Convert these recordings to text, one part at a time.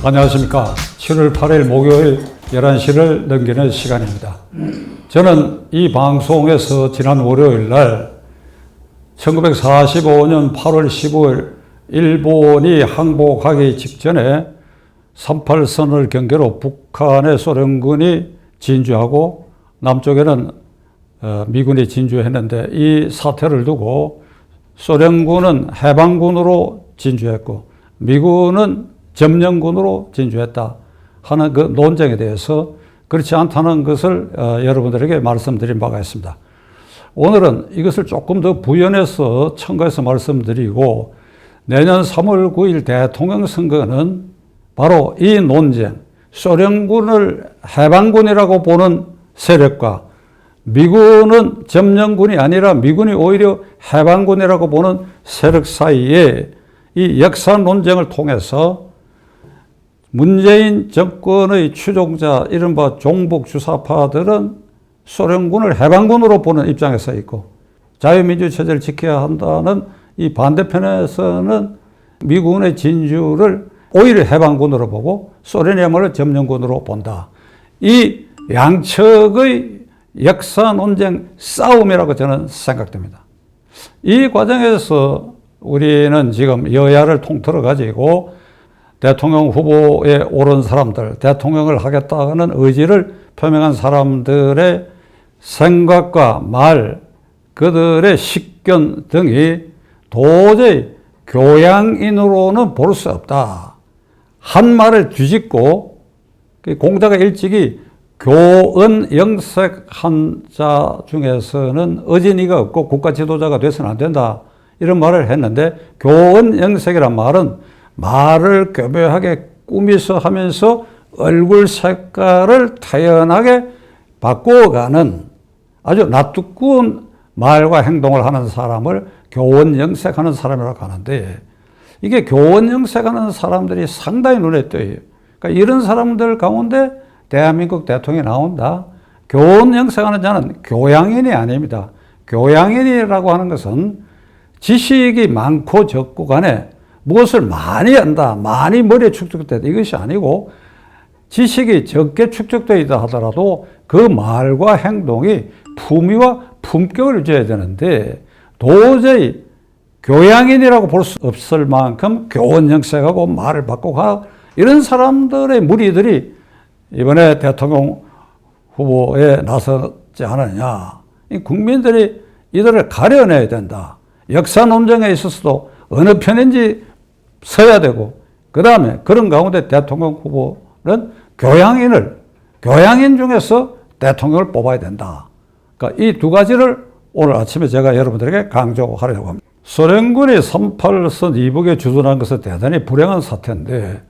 안녕하십니까. 7월 8일 목요일 11시를 넘기는 시간입니다. 저는 이 방송에서 지난 월요일 날 1945년 8월 15일 일본이 항복하기 직전에 38선을 경계로 북한의 소련군이 진주하고 남쪽에는 어, 미군이 진주했는데 이 사태를 두고 소련군은 해방군으로 진주했고 미군은 점령군으로 진주했다 하는 그 논쟁에 대해서 그렇지 않다는 것을 어, 여러분들에게 말씀드린 바가 있습니다. 오늘은 이것을 조금 더 부연해서 첨가해서 말씀드리고 내년 3월 9일 대통령 선거는 바로 이 논쟁, 소련군을 해방군이라고 보는 세력과 미군은 점령군이 아니라 미군이 오히려 해방군이라고 보는 세력 사이에 이 역사 논쟁을 통해서 문재인 정권의 추종자 이른바 종북 주사파들은 소련군을 해방군으로 보는 입장에 서 있고 자유민주 체제를 지켜야 한다는 이 반대편에서는 미군의 진주를 오히려 해방군으로 보고 소련이야말로 점령군으로 본다. 이 양측의 역사 논쟁 싸움이라고 저는 생각됩니다. 이 과정에서 우리는 지금 여야를 통틀어 가지고 대통령 후보에 오른 사람들, 대통령을 하겠다는 의지를 표명한 사람들의 생각과 말, 그들의 식견 등이 도저히 교양인으로는 볼 수 없다. 한 말을 뒤집고 그 공자가 일찍이 교은 영색 한 자 중에서는 어진이가 없고 국가 지도자가 돼서는 안 된다. 이런 말을 했는데 교은 영색이란 말은 말을 교묘하게 꾸미서 하면서 얼굴 색깔을 타연하게 바꾸어가는 아주 낯두꺼운 말과 행동을 하는 사람을 교원 영색하는 사람이라고 하는데 이게 교원 영색하는 사람들이 상당히 눈에 띄어요. 그러니까 이런 사람들 가운데 대한민국 대통령이 나온다. 교원 영색하는 자는 교양인이 아닙니다. 교양인이라고 하는 것은 지식이 많고 적고 간에 무엇을 많이 한다, 많이 머리에 축적됐다 이것이 아니고 지식이 적게 축적되어 있다 하더라도 그 말과 행동이 품위와 품격을 줘야 되는데 도저히 교양인이라고 볼 수 없을 만큼 교원 영색하고 말을 바꾸고 하 이런 사람들의 무리들이 이번에 대통령 후보에 나섰지 않았냐. 이 국민들이 이들을 가려내야 된다. 역사 논쟁에 있어서도 어느 편인지 서야 되고, 그 다음에 그런 가운데 대통령 후보는 교양인을, 교양인 중에서 대통령을 뽑아야 된다. 그러니까 이 두 가지를 오늘 아침에 제가 여러분들에게 강조하려고 합니다. 소련군이 38선 이북에 주둔한 것은 대단히 불행한 사태인데,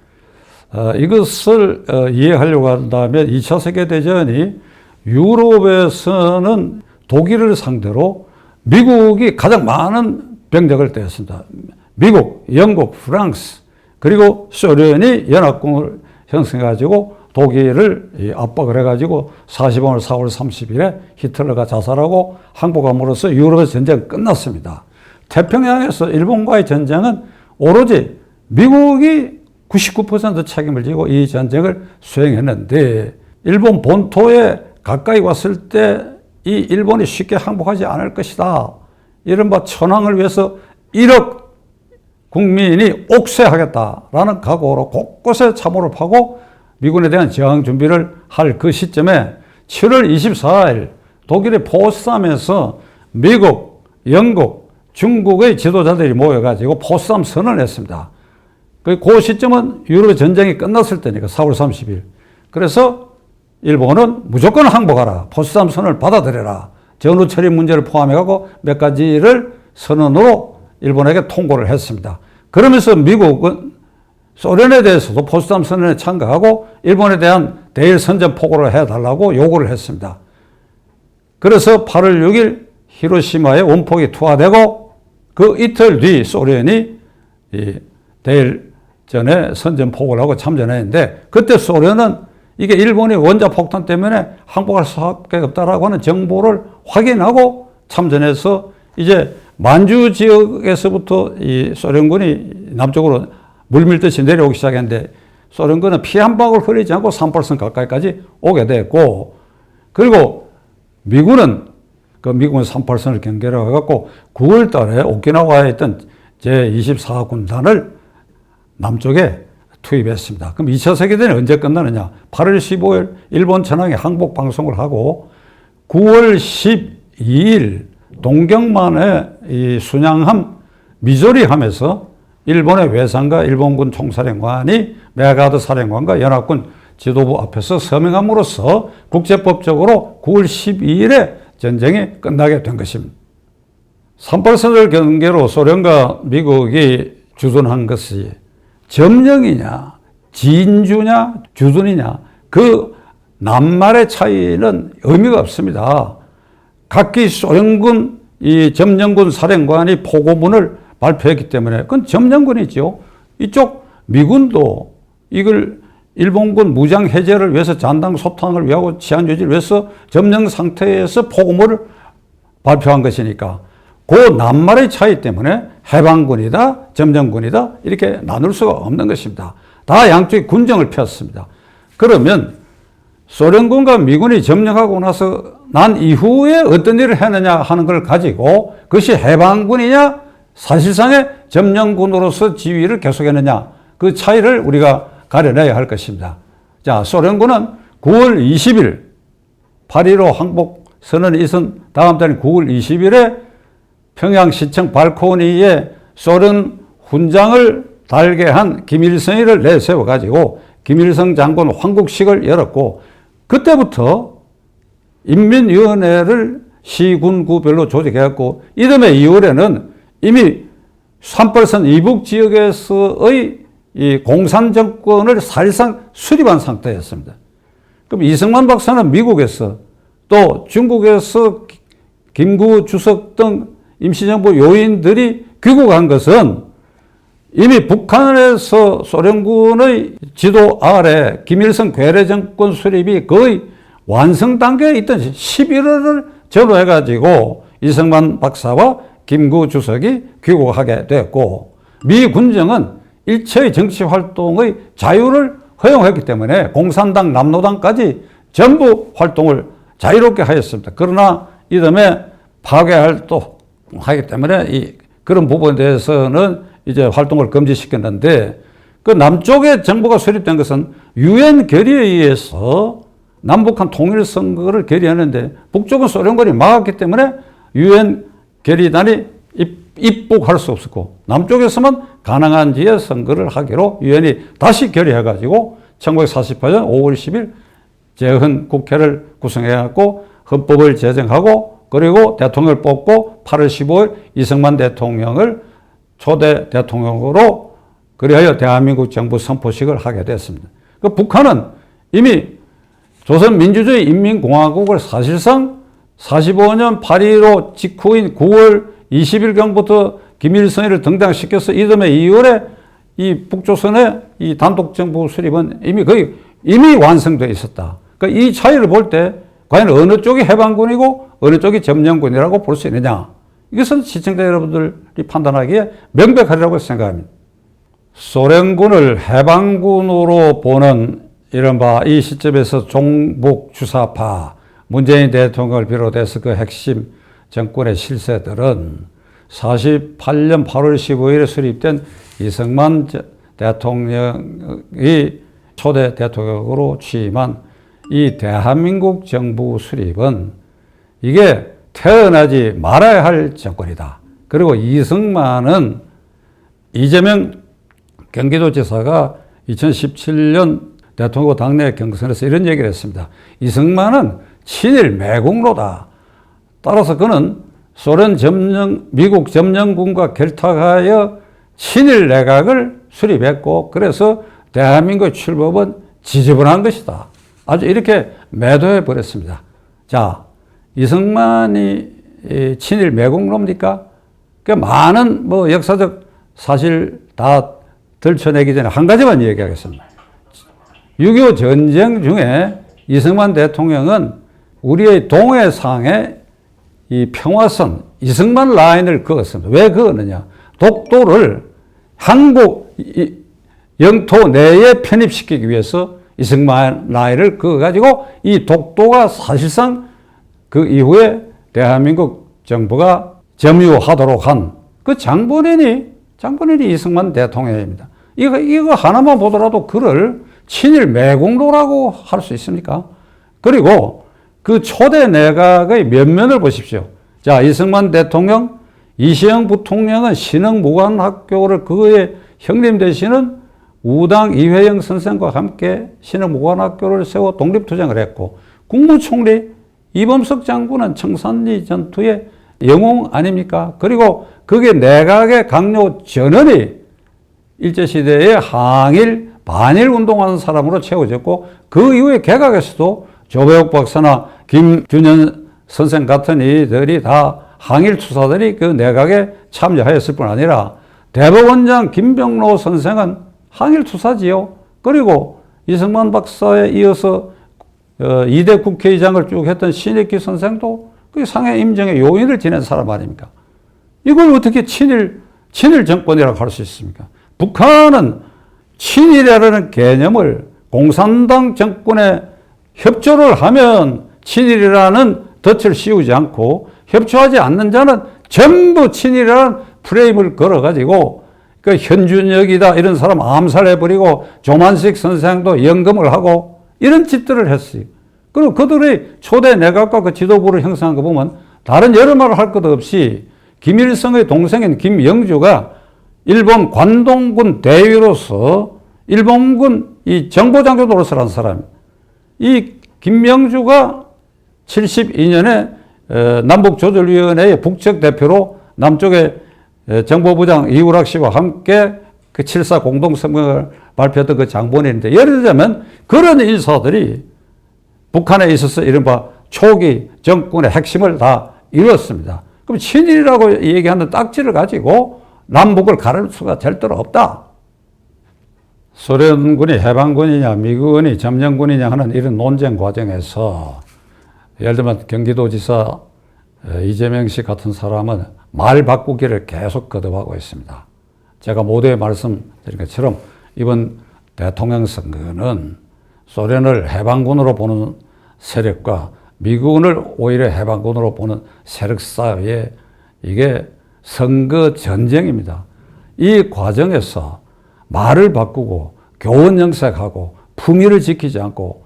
어, 이것을 어, 이해하려고 한다면 2차 세계대전이 유럽에서는 독일을 상대로 미국이 가장 많은 병력을 떼었습니다. 미국, 영국, 프랑스, 그리고 소련이 연합군을 형성해가지고 독일을 압박을 해가지고 45년 4월 30일에 히틀러가 자살하고 항복함으로써 유럽의 전쟁 끝났습니다. 태평양에서 일본과의 전쟁은 오로지 미국이 99% 책임을 지고 이 전쟁을 수행했는데 일본 본토에 가까이 왔을 때 이 일본이 쉽게 항복하지 않을 것이다. 이른바 천황을 위해서 1억 국민이 옥쇄하겠다라는 각오로 곳곳에 참호를 파고 미군에 대한 저항 준비를 할 그 시점에 7월 24일 독일의 포스담에서 미국, 영국, 중국의 지도자들이 모여가지고 포스담 선언을 했습니다. 그, 그 시점은 유럽 전쟁이 끝났을 때니까 4월 30일. 그래서 일본은 무조건 항복하라. 포스담 선언을 받아들여라. 전후 처리 문제를 포함해가고 몇 가지를 선언으로 일본에게 통보를 했습니다. 그러면서 미국은 소련에 대해서도 포스담 선언에 참가하고 일본에 대한 대일 선전 포고를 해달라고 요구를 했습니다. 그래서 8월 6일 히로시마에 원폭이 투하되고 그 이틀 뒤 소련이 이 대일 전에 선전 포고를 하고 참전했는데 그때 소련은 이게 일본이 원자 폭탄 때문에 항복할 수밖에 없다라고 하는 정보를 확인하고 참전해서 이제 만주 지역에서부터 이 소련군이 남쪽으로 물밀듯이 내려오기 시작했는데 소련군은 피 한 방울 흘리지 않고 3% 가까이까지 오게 됐고 그리고 미군은 그 미국은 3%를 경계로 해갖고 9월 달에 오키나와에 있던 제24군단을 남쪽에 투입했습니다. 그럼 2차 세계대전이 언제 끝나느냐? 8월 15일 일본 천황이 항복 방송을 하고 9월 12일 동경만의 이 순양함 미조리함에서 일본의 외상과 일본군 총사령관이 메가드 사령관과 연합군 지도부 앞에서 서명함으로써 국제법적으로 9월 12일에 전쟁이 끝나게 된 것입니다. 38선을 경계로 소련과 미국이 주둔한 것이 점령이냐, 진주냐, 주둔이냐, 그 낱말의 차이는 의미가 없습니다. 각기 소련군 이 점령군 사령관이 포고문을 발표했기 때문에 그건 점령군이죠. 이쪽 미군도 이걸 일본군 무장 해제를 위해서 잔당 소탕을 위하고 치안 유지를 위해서 점령 상태에서 포고문을 발표한 것이니까 그 낱말의 차이 때문에 해방군이다, 점령군이다 이렇게 나눌 수가 없는 것입니다. 다 양쪽이 군정을 폈습니다. 그러면 소련군과 미군이 점령하고 나서 난 이후에 어떤 일을 했느냐 하는 걸 가지고 그것이 해방군이냐 사실상의 점령군으로서 지위를 계속했느냐 그 차이를 우리가 가려내야 할 것입니다. 자, 소련군은 9월 20일 8.15 항복 선언이 있은 다음 달인 9월 20일에 평양시청 발코니에 소련 훈장을 달게 한 김일성이를 내세워 가지고 김일성 장군 황국식을 열었고 그때부터 인민위원회를 시군구별로 조직해갖고 이듬해 2월에는 이미 산벌선 이북 지역에서의 이 공산 정권을 사실상 수립한 상태였습니다. 그럼 이승만 박사는 미국에서 또 중국에서 김구 주석 등 임시정부 요인들이 귀국한 것은 이미 북한에서 소련군의 지도 아래 김일성 괴뢰 정권 수립이 거의 완성 단계에 있던 11월을 전후해가지고 이승만 박사와 김구 주석이 귀국하게 됐고 미 군정은 일체의 정치 활동의 자유를 허용했기 때문에 공산당, 남노당까지 전부 활동을 자유롭게 하였습니다. 그러나 이듬해 파괴 활동, 하기 때문에 이 그런 부분에 대해서는 이제 활동을 금지시켰는데 그 남쪽에 정부가 수립된 것은 유엔 결의에 의해서 남북한 통일 선거를 결의하는데 북쪽은 소련군이 막았기 때문에 유엔 결의단이 입국할 수 없었고 남쪽에서만 가능한 지에 선거를 하기로 유엔이 다시 결의해가지고 1948년 5월 10일 재헌 국회를 구성해갖고 헌법을 제정하고 그리고 대통령을 뽑고 8월 15일 이승만 대통령을 초대 대통령으로 그리하여 대한민국 정부 선포식을 하게 됐습니다. 그 북한은 이미 조선민주주의 인민공화국을 사실상 45년 8.15 직후인 9월 20일경부터 김일성이를 등장시켜서 이듬해 2월에 이 북조선의 이 단독정부 수립은 이미 거의 이미 완성되어 있었다. 그러니까 이 차이를 볼 때 과연 어느 쪽이 해방군이고 어느 쪽이 점령군이라고 볼 수 있느냐. 이것은 시청자 여러분들이 판단하기에 명백하리라고 생각합니다. 소련군을 해방군으로 보는 이른바 이 시점에서 종북 주사파, 문재인 대통령을 비롯해서 그 핵심 정권의 실세들은 48년 8월 15일에 수립된 이승만 대통령이 초대 대통령으로 취임한 이 대한민국 정부 수립은 이게 태어나지 말아야 할 정권이다. 그리고 이승만은 이재명 경기도지사가 2017년 대통령 당내 경선에서 이런 얘기를 했습니다. 이승만은 친일 매국노다. 따라서 그는 소련 점령, 미국 점령군과 결탁하여 친일 내각을 수립했고, 그래서 대한민국 출범은 지지분한 것이다. 아주 이렇게 매도해 버렸습니다. 자, 이승만이 친일 매국노입니까? 그 많은 뭐 역사적 사실 다 들춰내기 전에 한 가지만 얘기하겠습니다. 6.25 전쟁 중에 이승만 대통령은 우리의 동해 상에 이 평화선, 이승만 라인을 그었습니다. 왜 그었느냐? 독도를 한국 영토 내에 편입시키기 위해서 이승만 라인을 그어가지고 이 독도가 사실상 그 이후에 대한민국 정부가 점유하도록 한 그 장본인이 장본인이 이승만 대통령입니다. 이거 이거 하나만 보더라도 그를 친일 매국노라고 할 수 있습니까? 그리고 그 초대 내각의 면면을 보십시오. 자 이승만 대통령, 이시영 부통령은 신흥무관학교를 그의 형님 되시는 우당 이회영 선생과 함께 신흥무관학교를 세워 독립투쟁을 했고 국무총리 이범석 장군은 청산리 전투의 영웅 아닙니까? 그리고 그게 내각의 강요 전원이 일제시대에 항일, 반일 운동하는 사람으로 채워졌고 그 이후에 개각에서도 조배옥 박사나 김준현 선생 같은 이들이 다 항일 투사들이 그 내각에 참여하였을 뿐 아니라 대법원장 김병로 선생은 항일 투사지요. 그리고 이승만 박사에 이어서 어, 이대 국회의장을 쭉 했던 신익기 선생도 그 상해 임정의 요인을 지낸 사람 아닙니까? 이걸 어떻게 친일, 친일 정권이라고 할 수 있습니까? 북한은 친일이라는 개념을 공산당 정권에 협조를 하면 친일이라는 덫을 씌우지 않고 협조하지 않는 자는 전부 친일이라는 프레임을 걸어가지고 그 현준혁이다 이런 사람 암살해버리고 조만식 선생도 연금을 하고 이런 짓들을 했어요. 그리고 그들의 초대 내각과 그 지도부를 형성한 거 보면 다른 여러 말을 할 것 없이 김일성의 동생인 김영주가 일본 관동군 대위로서 일본군 이 정보장교 노릇을 한 사람. 이 김명주가 72년에 어, 남북조절위원회의 북측 대표로 남쪽의 에, 정보부장 이우락 씨와 함께 그 7사 공동성명을 발표했던 그 장본인인데 예를 들자면 그런 인사들이 북한에 있어서 이른바 초기 정권의 핵심을 다 이뤘습니다. 그럼 친일이라고 얘기하는 딱지를 가지고 남북을 가를 수가 절대로 없다. 소련군이 해방군이냐 미군이 점령군이냐 하는 이런 논쟁 과정에서 예를 들면 경기도지사 어, 이재명 씨 같은 사람은 말 바꾸기를 계속 거듭하고 있습니다. 제가 모두에 말씀드린 것처럼 이번 대통령 선거는 소련을 해방군으로 보는 세력과 미군을 오히려 해방군으로 보는 세력 사이에 이게 선거 전쟁입니다. 이 과정에서 말을 바꾸고 교원 정색하고 품위를 지키지 않고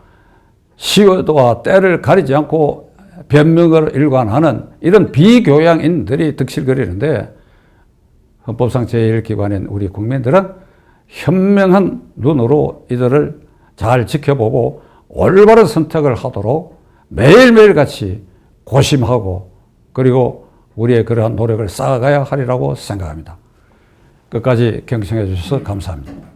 시효도와 때를 가리지 않고 변명을 일관하는 이런 비교양인들이 득실거리는데 헌법상 제1기관인 우리 국민들은 현명한 눈으로 이들을 잘 지켜보고 올바른 선택을 하도록 매일매일 같이 고심하고 그리고 우리의 그러한 노력을 쌓아가야 하리라고 생각합니다. 끝까지 경청해 주셔서 감사합니다.